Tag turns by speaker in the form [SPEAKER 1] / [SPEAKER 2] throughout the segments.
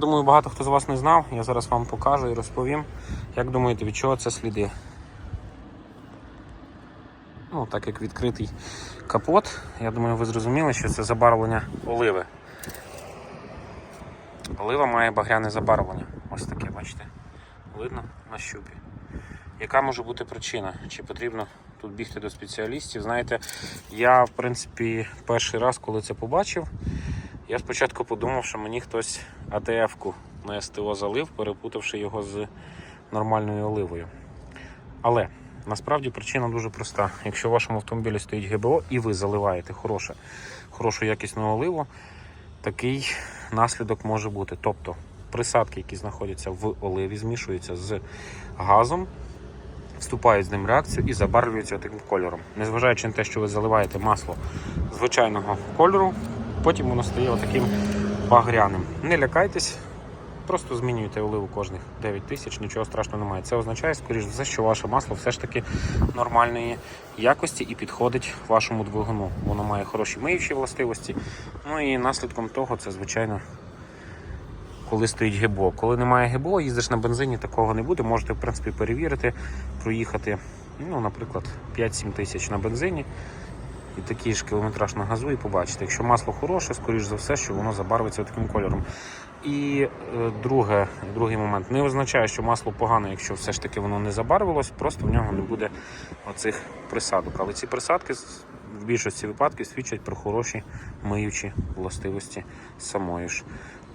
[SPEAKER 1] Думаю, багато хто з вас не знав. Я зараз вам покажу і розповім. Як думаєте, від чого це сліди? Ну, так як відкритий капот, я думаю, ви зрозуміли, що це забарвлення оливи. Олива має багряне забарвлення. Ось таке, бачите? Видно на щупі. Яка може бути причина? Чи потрібно тут бігти до спеціалістів? Знаєте, я, в принципі, перший раз, коли це побачив, я спочатку подумав, що мені хтось АТФ-ку на СТО залив, перепутавши його з нормальною оливою. Але насправді причина дуже проста. Якщо в вашому автомобілі стоїть ГБО і ви заливаєте хороше, хорошу якісну оливу, такий наслідок може бути. Тобто присадки, які знаходяться в оливі, змішуються з газом, вступають з ним в реакцію і забарвлюються таким кольором. Незважаючи на те, що ви заливаєте масло звичайного кольору, потім воно стає таким багряним. Не лякайтесь, просто змінюєте оливу кожних 9 тисяч, нічого страшного немає. Це означає, скоріш за все, що ваше масло все ж таки нормальної якості і підходить вашому двигуну. Воно має хороші миючі властивості. Ну і наслідком того це, звичайно, коли стоїть ГБО. Коли немає ГБО, їздиш на бензині, такого не буде. Можете, в принципі, перевірити, проїхати, ну, наприклад, 5-7 тисяч на бензині. І такий ж кілометраж на газу, і побачите, якщо масло хороше, скоріш за все, що воно забарвиться таким кольором. І е, друге, другий момент не означає, що масло погане, якщо все ж таки воно не забарвилось, просто в нього не буде оцих присадок. Але ці присадки в більшості випадків свідчать про хороші миючі властивості самої ж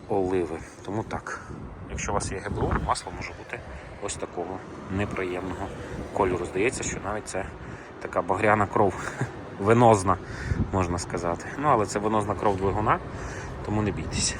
[SPEAKER 1] оливи. Тому так, якщо у вас є ГБО, масло може бути ось такого неприємного кольору. Здається, що навіть це така багряна кров, венозна, можна сказати. Ну, але це венозна кров двигуна, тому не бійтеся.